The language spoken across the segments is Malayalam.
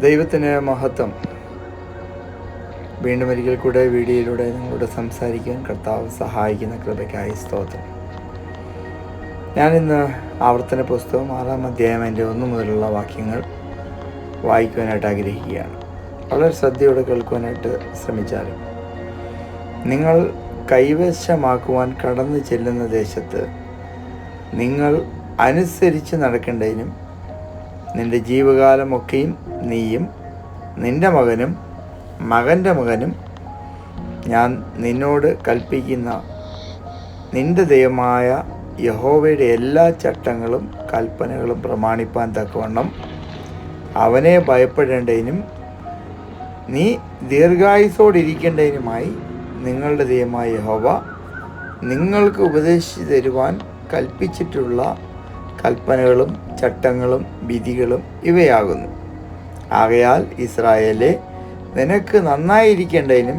ദൈവത്തിന് മഹത്വം. വീണ്ടും ഒരിക്കൽ കൂടെ വീഡിയോയിലൂടെ നിങ്ങളോട് സംസാരിക്കാൻ കർത്താവ് സഹായിക്കുന്ന കൃപയ്ക്കായി സ്തോത്രം. ഞാനിന്ന് ആവർത്തന പുസ്തകം ആറാം അധ്യായം എന്റെ ഒന്നു മുതലുള്ള വാക്യങ്ങൾ വായിക്കുവാനായിട്ട് ആഗ്രഹിക്കുകയാണ്. വളരെ ശ്രദ്ധയോടെ കേൾക്കുവാനായിട്ട് ശ്രമിച്ചാലും. നിങ്ങൾ കൈവശമാക്കുവാൻ കടന്നു ചെല്ലുന്ന ദേശത്ത് നിങ്ങൾ അനുസരിച്ച് നടക്കേണ്ടതിനും നിന്റെ ജീവകാലമൊക്കെയും നീയും നിന്റെ മകനും മകന്റെ മകനും ഞാൻ നിന്നോട് കൽപ്പിക്കുന്ന നിന്റെ ദൈവമായ യഹോവയുടെ എല്ലാ ചട്ടങ്ങളും കൽപ്പനകളും പ്രമാണിപ്പാൻ തക്കവണ്ണം അവനെ ഭയപ്പെടേണ്ടതിനും നീ ദീർഘായുസോടിരിക്കേണ്ടതിനുമായി നിങ്ങളുടെ ദൈവമായ യഹോവ നിങ്ങൾക്ക് ഉപദേശിച്ചു തരുവാൻ കൽപ്പിച്ചിട്ടുള്ള കൽപ്പനകളും ചട്ടങ്ങളും വിധികളും ഇവയാകുന്നു. ആകയാൽ ഇസ്രായേലെ നിനക്ക് നന്നായിരിക്കേണ്ടതിനും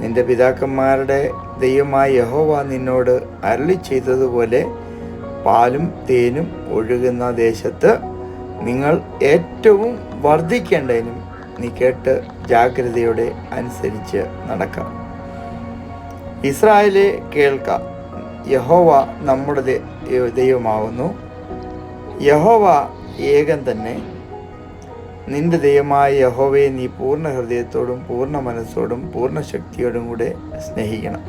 നിന്റെ പിതാക്കന്മാരുടെ ദൈവമായ യഹോവ നിന്നോട് അരളി ചെയ്തതുപോലെ പാലും തേനും ഒഴുകുന്ന ദേശത്ത് നിങ്ങൾ ഏറ്റവും വർദ്ധിക്കേണ്ടതിനും നീ കേട്ട് ജാഗ്രതയോടെ അനുസരിച്ച് നടക്കാം. ഇസ്രായേലെ കേൾക്കാം. യഹോവ നമ്മുടെ ദൈ- ദൈവമാവുന്നു യഹോവ ഏകൻ തന്നെ. നിന്റെ ദൈവമായ യഹോവയെ നീ പൂർണ ഹൃദയത്തോടും പൂർണ മനസ്സോടും പൂർണ ശക്തിയോടും കൂടെ സ്നേഹിക്കണം.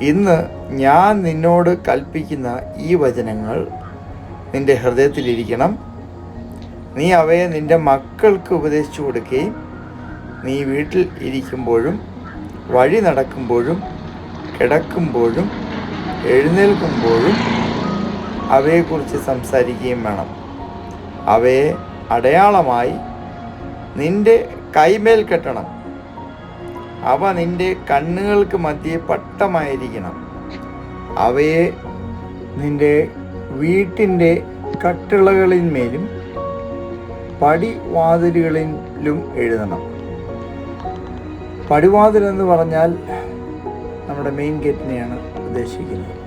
ഇന്ന് ഞാൻ നിന്നോട് കൽപ്പിക്കുന്ന ഈ വചനങ്ങൾ നിന്റെ ഹൃദയത്തിലിരിക്കണം നീ അവയെ നിന്റെ മക്കൾക്ക് ഉപദേശിച്ചു കൊടുക്കുകയും നീ വീട്ടിൽ ഇരിക്കുമ്പോഴും വഴി നടക്കുമ്പോഴും കിടക്കുമ്പോഴും എഴുന്നേൽക്കുമ്പോഴും അവയെക്കുറിച്ച് സംസാരിക്കുകയും വേണം. അവയെ അടയാളമായി നിന്റെ കൈമേൽ കെട്ടണം. അവ നിന്റെ കണ്ണുകൾക്ക് മധ്യേ പട്ടമായിരിക്കണം. അവയെ നിന്റെ വീട്ടിന്റെ കട്ടിളകളിന്മേലും പടിവാതിലുകളിലും എഴുതണം. പടിവാതിൽ എന്ന് പറഞ്ഞാൽ നമ്മുടെ മെയിൻ ഗേറ്റിനെയാണ് ഉദ്ദേശിക്കുന്നത്.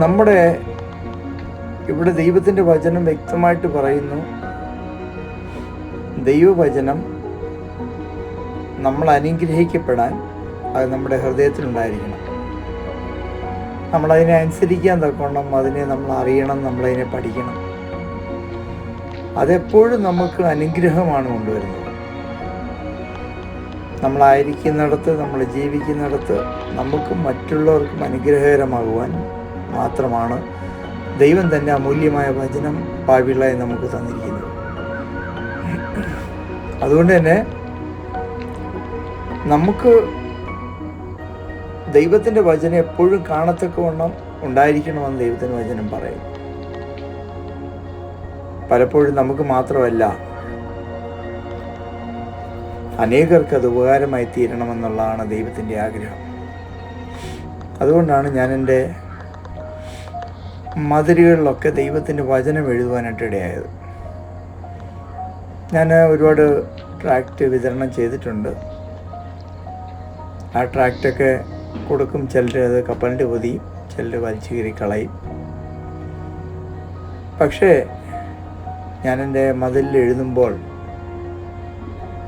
നമ്മുടെ ഇവിടെ ദൈവത്തിന്റെ വചനം വ്യക്തമായിട്ട് പറയുന്നു. ദൈവവചനം നമ്മൾ അനുഗ്രഹിക്കപ്പെടാൻ അത് നമ്മുടെ ഹൃദയത്തിലുണ്ടായിരിക്കണം നമ്മളതിനെ അനുസരിക്കാൻ തക്കോണം അതിനെ നമ്മൾ അറിയണം നമ്മളതിനെ പഠിക്കണം. അതെപ്പോഴും നമുക്ക് അനുഗ്രഹമാണ് കൊണ്ടുവരുന്നത്. നമ്മളായിരിക്കുന്നിടത്ത് നമ്മൾ ജീവിക്കുന്നിടത്ത് നമുക്കും മറ്റുള്ളവർക്കും അനുഗ്രഹകരമാകുവാൻ മാത്രമാണ് ദൈവം തന്നെ അമൂല്യമായ വചനം പാവിളായി നമുക്ക് തന്നിരിക്കുന്നത്. അതുകൊണ്ട് തന്നെ നമുക്ക് ദൈവത്തിന്റെ വചനം എപ്പോഴും കാണത്തക്കവണ്ണം ഉണ്ടായിരിക്കണമെന്ന് ദൈവത്തിന്റെ വചനം പറയും. പലപ്പോഴും നമുക്ക് മാത്രമല്ല അനേകർക്ക് അത് ഉപകാരമായി തീരണമെന്നുള്ളതാണ് ദൈവത്തിന്റെ ആഗ്രഹം. അതുകൊണ്ടാണ് ഞാൻ എന്റെ മതിലുകളിലൊക്കെ ദൈവത്തിന്റെ വചനം എഴുതുവാനായിട്ട് ഇടയായത്. ഞാൻ ഒരുപാട് ട്രാക്റ്റ് വിതരണം ചെയ്തിട്ടുണ്ട്. ആ ട്രാക്റ്റൊക്കെ കൊടുക്കും ചിലർ അത് കപ്പലിന്റെ പൊതിയും ചിലർ വലിച്ചു കീറി കളയും. പക്ഷേ ഞാനെന്റെ മതിലിൽ എഴുതുമ്പോൾ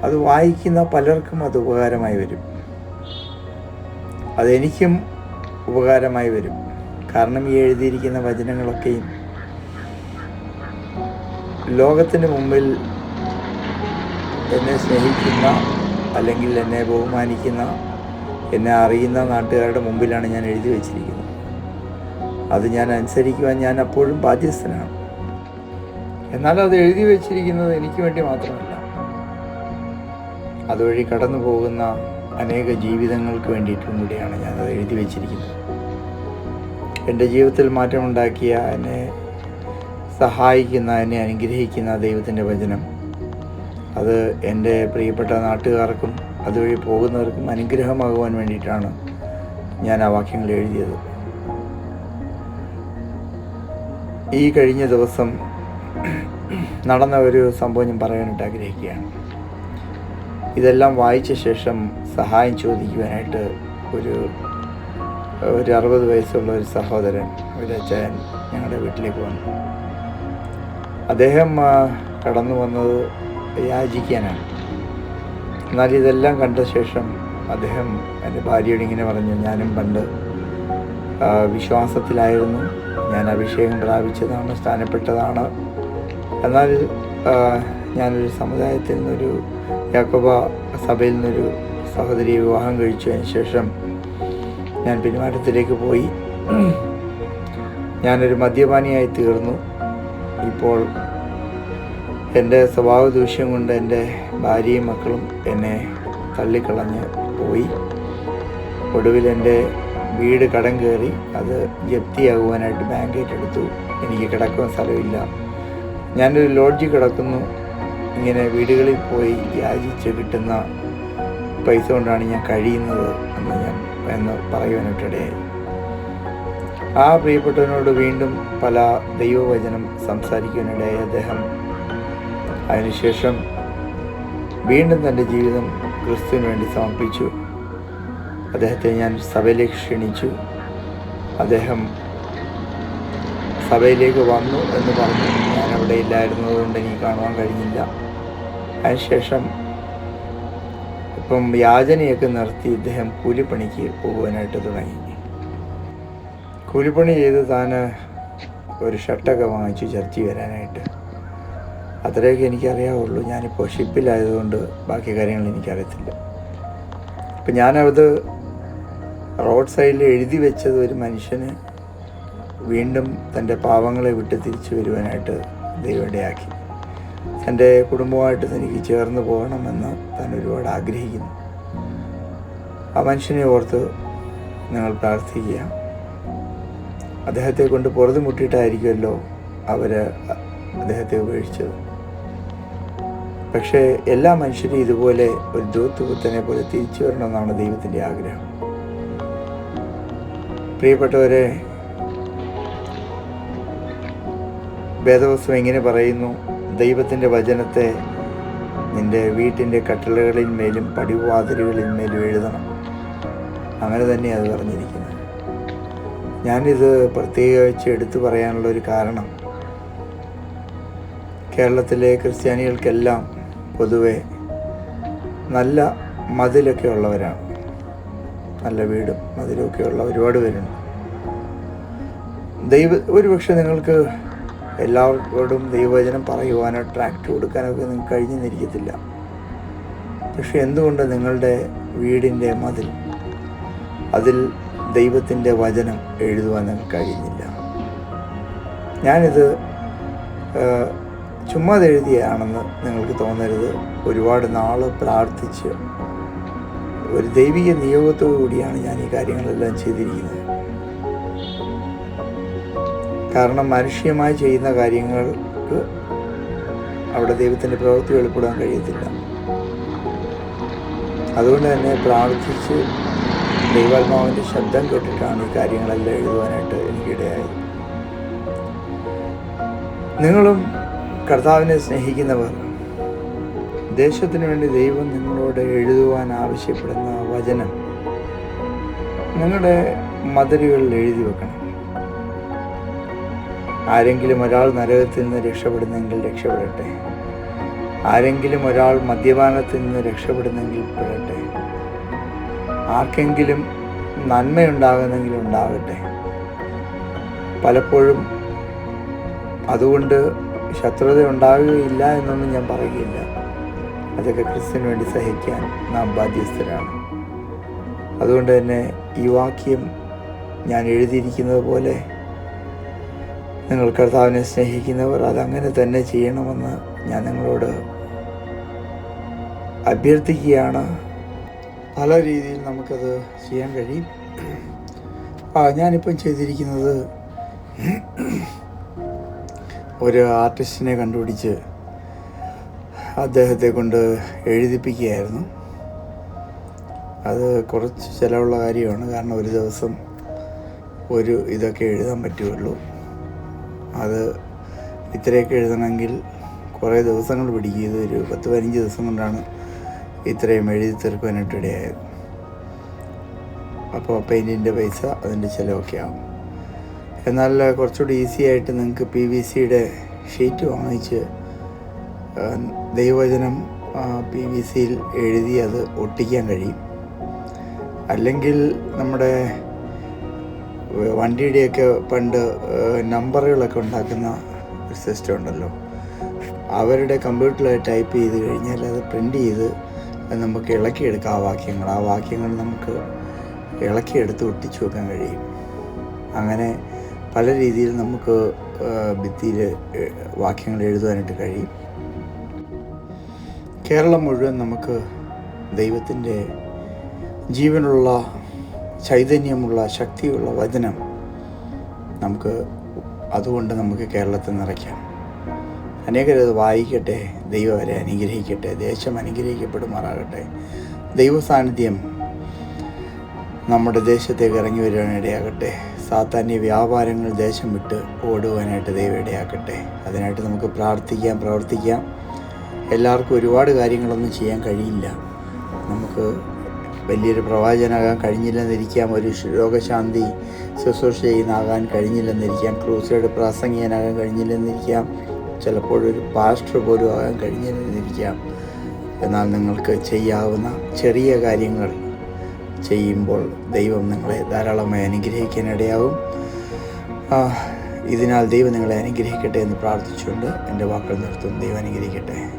അത് വായിക്കുന്ന പലർക്കും അത് ഉപകാരമായി വരും. അതെനിക്കും ഉപകാരമായി വരും. കാരണം ഈ എഴുതിയിരിക്കുന്ന വചനങ്ങളൊക്കെയും ലോകത്തിന് മുമ്പിൽ എന്നെ സ്നേഹിക്കുന്ന അല്ലെങ്കിൽ എന്നെ ബഹുമാനിക്കുന്ന എന്നെ അറിയുന്ന നാട്ടുകാരുടെ മുമ്പിലാണ് ഞാൻ എഴുതി വച്ചിരിക്കുന്നത്. അത് ഞാൻ അനുസരിക്കുവാൻ ഞാൻ അപ്പോഴും ബാധ്യസ്ഥനാണ്. എന്നാൽ അത് എഴുതി വച്ചിരിക്കുന്നത് എനിക്ക് വേണ്ടി മാത്രമല്ല. അതുവഴി കടന്നു പോകുന്ന അനേക ജീവിതങ്ങൾക്ക് വേണ്ടിയിട്ടും കൂടിയാണ് ഞാൻ അത് എഴുതി വച്ചിരിക്കുന്നത്. എന്റെ ജീവിതത്തിൽ മാറ്റമുണ്ടാക്കിയ എന്നെ സഹായിക്കുന്ന എന്നെ അനുഗ്രഹിക്കുന്ന ദൈവത്തിന്റെ വചനം. അത് എന്റെ പ്രിയപ്പെട്ട നാട്ടുകാർക്കും അതുവഴി പോകുന്നവർക്കും അനുഗ്രഹമാകുവാൻ വേണ്ടിയിട്ടാണ് ഞാൻ ആ വാക്യങ്ങൾ എഴുതിയത്. ഈ കഴിഞ്ഞ ദിവസം നടന്ന ഒരു സംഭവം ഞാൻ പറയാനായിട്ട് ആഗ്രഹിക്കുകയാണ്. ഇതെല്ലാം വായിച്ച ശേഷം സഹായം ചോദിക്കുവാനായിട്ട് ഒരു ഒരു അറുപത് വയസ്സുള്ള ഒരു സഹോദരൻ ഒരു അച്ചായൻ ഞങ്ങളുടെ വീട്ടിലേക്ക് വന്നു. അദ്ദേഹം കടന്നു വന്നത് യാചിക്കാനാണ്. എന്നാൽ ഇതെല്ലാം കണ്ട ശേഷം അദ്ദേഹം എന്റെ ഭാര്യയോട് ഇങ്ങനെ പറഞ്ഞു ഞാനും പണ്ട് വിശ്വാസത്തിലായിരുന്നു. ഞാൻ അഭിഷേകം പ്രാപിച്ചതാണ് സ്ഥാനപ്പെട്ടതാണ്. എന്നാൽ ഞാനൊരു സമുദായത്തിൽ നിന്നൊരു യാക്കോബ സഭയിൽ നിന്നൊരു സഹോദരി വിവാഹം കഴിച്ചതിന് ശേഷം ഞാൻ പിന്മാറ്റത്തിലേക്ക് പോയി. ഞാനൊരു മദ്യപാനിയായി തീർന്നു. ഇപ്പോൾ എന്റെ സ്വഭാവ ദൂഷ്യം കൊണ്ട് എന്റെ ഭാര്യയും മക്കളും എന്നെ തള്ളിക്കളഞ്ഞ് പോയി. ഒടുവിൽ എന്റെ വീട് കടം കയറി അത് ജപ്തിയാകുവാനായിട്ട് ബാങ്കേറ്റ് എടുത്തു എനിക്ക് കിടക്കാൻ സ്ഥലമില്ല. ഞാനൊരു ലോഡ്ജിൽ കിടക്കുന്നു. ഇങ്ങനെ വീടുകളിൽ പോയി യാചിച്ച് കിട്ടുന്ന പൈസ കൊണ്ടാണ് ഞാൻ കഴിയുന്നത് എന്ന് ഞാൻ എന്ന് പറയുവാനായിട്ടിടയായി ആ പ്രിയപ്പെട്ടവനോട് വീണ്ടും പല ദൈവവചനം സംസാരിക്കുവാനിടയായി അദ്ദേഹം. അതിനുശേഷം വീണ്ടും തന്റെ ജീവിതം ക്രിസ്തുവിന് വേണ്ടി സമർപ്പിച്ചു. അദ്ദേഹത്തെ ഞാൻ സഭയിലേക്ക് ക്ഷണിച്ചു. അദ്ദേഹം സഭയിലേക്ക് വന്നു എന്ന് പറഞ്ഞു ഞാൻ അവിടെ ഇല്ലായിരുന്നതുകൊണ്ട് എനിക്ക് കാണുവാൻ കഴിഞ്ഞില്ല. അതിനുശേഷം ഇപ്പം യാചനയൊക്കെ നിർത്തി ഇദ്ദേഹം കൂലിപ്പണിക്ക് പോകുവാനായിട്ട് തുടങ്ങി. കൂലിപ്പണി ചെയ്ത് താൻ ഒരു ഷർട്ടൊക്കെ വാങ്ങിച്ചു ചർച്ച വരാനായിട്ട്. അത്രയൊക്കെ എനിക്കറിയാവുള്ളൂ. ഞാനിപ്പോൾ ഷിപ്പിലായതുകൊണ്ട് ബാക്കി കാര്യങ്ങൾ എനിക്കറിയത്തില്ല. അപ്പം ഞാനത് റോഡ് സൈഡിൽ എഴുതി വെച്ചത് ഒരു മനുഷ്യന് വീണ്ടും തന്റെ പാവങ്ങളെ വിട്ട് തിരിച്ചു വരുവാനായിട്ട് ദൈവം ഇടയാക്കി. തന്റെ കുടുംബമായിട്ട് തനിക്ക് ചേർന്ന് പോകണമെന്ന് താൻ ഒരുപാട് ആഗ്രഹിക്കുന്നു. ആ മനുഷ്യനെ ഓർത്ത് നിങ്ങൾ പ്രാർത്ഥിക്കുക അദ്ദേഹത്തെ കൊണ്ട് പുറത്ത് മുട്ടിയിട്ടായിരിക്കുമല്ലോ അവർ അദ്ദേഹത്തെ ഉപേക്ഷിച്ചത്. പക്ഷേ എല്ലാ മനുഷ്യരും ഇതുപോലെ ഒരു ദൂത്തുപുത്തനെ പോലെ തിരിച്ചു വരണമെന്നാണ് ദൈവത്തിന്റെ ആഗ്രഹം. പ്രിയപ്പെട്ടവരെ വേദവസ്തു എങ്ങനെ പറയുന്നു? ദൈവത്തിന്റെ വചനത്തെ നിന്റെ വീട്ടിന്റെ കട്ടിലുകളിന്മേലും പടിവാതിലുകളിന്മേലും എഴുതണം. അങ്ങനെ തന്നെ അത് പറഞ്ഞിരിക്കുന്നത് ഞാനിത് പ്രത്യേകിച്ച് എടുത്തു പറയാനുള്ള ഒരു കാരണം കേരളത്തിലെ ക്രിസ്ത്യാനികൾക്കെല്ലാം പൊതുവെ നല്ല മതിലൊക്കെ ഉള്ളവരാണ്. നല്ല വീടും മതിലൊക്കെ ഉള്ള ഒരുപാട് പേരുണ്ട്. ദൈവ ഒരുപക്ഷെ നിങ്ങൾക്ക് എല്ലാവരോടും ദൈവവചനം പറയുവാനോ ട്രാക്ട് കൊടുക്കാനൊക്കെ നിങ്ങൾക്ക് കഴിഞ്ഞെന്നിരിക്കത്തില്ല പക്ഷെ എന്തുകൊണ്ട് നിങ്ങളുടെ വീടിന്റെ മതിൽ അതിൽ ദൈവത്തിന്റെ വചനം എഴുതുവാൻ നിങ്ങൾക്ക് കഴിയുന്നില്ല ഞാനിത് ചുമ്മാ എഴുതിയാണെന്ന് നിങ്ങൾക്ക് തോന്നരുത്. ഒരുപാട് നാൾ പ്രാർത്ഥിച്ച് ഒരു ദൈവിക നിയോഗത്തോടു കൂടിയാണ് ഞാൻ ഈ കാര്യങ്ങളെല്ലാം ചെയ്തിരിക്കുന്നത്. കാരണം മനുഷ്യമായി ചെയ്യുന്ന കാര്യങ്ങൾക്ക് അവിടെ ദൈവത്തിന്റെ പ്രവൃത്തി വെളിപ്പെടാൻ കഴിയത്തില്ല. അതുകൊണ്ട് തന്നെ പ്രാർത്ഥിച്ച് ദൈവാത്മാവിന്റെ ശബ്ദം കേട്ടിട്ടാണ് ഈ കാര്യങ്ങളെല്ലാം എഴുതുവാനായിട്ട് എനിക്കിടയായി നിങ്ങളും കർത്താവിനെ സ്നേഹിക്കുന്നവർ ദേശത്തിന് വേണ്ടി ദൈവം നിങ്ങളോട് എഴുതുവാൻ ആവശ്യപ്പെടുന്ന വചനം നിങ്ങളുടെ മതിലുകളിൽ എഴുതി വെക്കണം. ആരെങ്കിലും ഒരാൾ നരകത്തിൽ നിന്ന് രക്ഷപ്പെടുന്നെങ്കിൽ രക്ഷപ്പെടട്ടെ. ആരെങ്കിലും ഒരാൾ മദ്യപാനത്തിൽ നിന്ന് രക്ഷപ്പെടുന്നെങ്കിൽ പെടട്ടെ. ആർക്കെങ്കിലും നന്മയുണ്ടാകുന്നെങ്കിൽ ഉണ്ടാകട്ടെ. പലപ്പോഴും അതുകൊണ്ട് ശത്രുത ഉണ്ടാകുകയില്ല എന്നൊന്നും ഞാൻ പറയുകയില്ല. അതൊക്കെ ക്രിസ്ത്യന് വേണ്ടി സഹിക്കാൻ നാം ബാധ്യസ്ഥരാണ്. അതുകൊണ്ട് തന്നെ ഈ വാക്യം ഞാൻ എഴുതിയിരിക്കുന്നത് പോലെ നിങ്ങൾ കർത്താവിനെ സ്നേഹിക്കുന്നവർ അതങ്ങനെ തന്നെ ചെയ്യണമെന്ന് ഞാൻ നിങ്ങളോട് അഭ്യർത്ഥിക്കുകയാണ്. പല രീതിയിൽ നമുക്കത് ചെയ്യാൻ കഴിയും. ആ ഞാനിപ്പം ചെയ്തിരിക്കുന്നത് ഒരു ആർട്ടിസ്റ്റിനെ കണ്ടുപിടിച്ച് അദ്ദേഹത്തെ കൊണ്ട് എഴുതിപ്പിക്കുകയായിരുന്നു. അത് കുറച്ച് ചിലവുള്ള കാര്യമാണ്. കാരണം ഒരു ദിവസം ഒരു ഇതൊക്കെ എഴുതാൻ പറ്റുള്ളൂ. അത് ഇത്രയൊക്കെ എഴുതണമെങ്കിൽ കുറേ ദിവസങ്ങൾ പിടിക്കും ഇത് ഒരു പത്ത് പതിനഞ്ച് ദിവസം കൊണ്ടാണ് ഇത്രയും എഴുതി തീർക്കുവാനായിട്ട് ഇടയായത് അപ്പോൾ പെയിന്റിന്റെ പൈസ അതിന്റെ ചിലവൊക്കെ ആവും. എന്നാൽ കുറച്ചുകൂടി ഈസി ആയിട്ട് നിങ്ങൾക്ക് പി വി സിയുടെ ഷീറ്റ് വാങ്ങിച്ച് ദൈവവചനം പി വി സിയിൽ എഴുതി അത് ഒട്ടിക്കാൻ കഴിയും. അല്ലെങ്കിൽ നമ്മുടെ വണ്ടിയുടെയൊക്കെ പണ്ട് നമ്പറുകളൊക്കെ ഉണ്ടാക്കുന്ന ഒരു സിസ്റ്റം ഉണ്ടല്ലോ. അവരുടെ കമ്പ്യൂട്ടറിൽ ടൈപ്പ് ചെയ്ത് കഴിഞ്ഞാൽ അത് പ്രിന്റ് ചെയ്ത് നമുക്ക് ഇളക്കിയെടുക്കാം. ആ വാക്യങ്ങൾ ആ വാക്യങ്ങൾ നമുക്ക് ഇളക്കിയെടുത്ത് ഒട്ടിച്ചു വെക്കാൻ കഴിയും. അങ്ങനെ പല രീതിയിൽ നമുക്ക് ഭിത്തിയിൽ വാക്യങ്ങൾ എഴുതുവാനായിട്ട് കഴിയും. കേരളം മുഴുവൻ നമുക്ക് ദൈവത്തിന്റെ ജീവനുള്ള ചൈതന്യമുള്ള ശക്തിയുള്ള വചനം നമുക്ക് അതുകൊണ്ട് നമുക്ക് കേരളത്തിൽ നിറയ്ക്കാം. അനേകരത് വായിക്കട്ടെ ദൈവം അവരെ അനുഗ്രഹിക്കട്ടെ ദേശം അനുഗ്രഹിക്കപ്പെടുമാറാകട്ടെ. ദൈവ സാന്നിധ്യം നമ്മുടെ ദേശത്തേക്ക് ഇറങ്ങി വരുവാനിടയാകട്ടെ സാത്താന്യ വ്യാപാരങ്ങൾ ദേശം വിട്ട് ഓടുവാനായിട്ട് ദൈവം ഇടയാക്കട്ടെ. അതിനായിട്ട് നമുക്ക് പ്രാർത്ഥിക്കാം പ്രവർത്തിക്കാം. എല്ലാവർക്കും ഒരുപാട് കാര്യങ്ങളൊന്നും ചെയ്യാൻ കഴിയില്ല. നമുക്ക് വലിയൊരു പ്രവാചകനാകാൻ കഴിഞ്ഞില്ലെന്നിരിക്കാം ഒരു രോഗശാന്തി ശുശ്രൂഷ ചെയ്യുന്നാകാൻ കഴിഞ്ഞില്ലെന്നിരിക്കാം ക്രൂസൈഡ് പ്രാസംഗികനാകാൻ കഴിഞ്ഞില്ലെന്നിരിക്കാം ചിലപ്പോഴൊരു പാസ്റ്റർ പോലും ആകാൻ കഴിഞ്ഞില്ലെന്നിരിക്കാം. എന്നാൽ നിങ്ങൾക്ക് ചെയ്യാവുന്ന ചെറിയ കാര്യങ്ങൾ ചെയ്യുമ്പോൾ ദൈവം നിങ്ങളെ ധാരാളമായി അനുഗ്രഹിക്കാനിടയാവും ഇതിനാൽ ദൈവം നിങ്ങളെ അനുഗ്രഹിക്കട്ടെ എന്ന് പ്രാർത്ഥിച്ചുകൊണ്ട് എന്റെ വാക്കുകൾ നിർത്തും ദൈവം അനുഗ്രഹിക്കട്ടെ.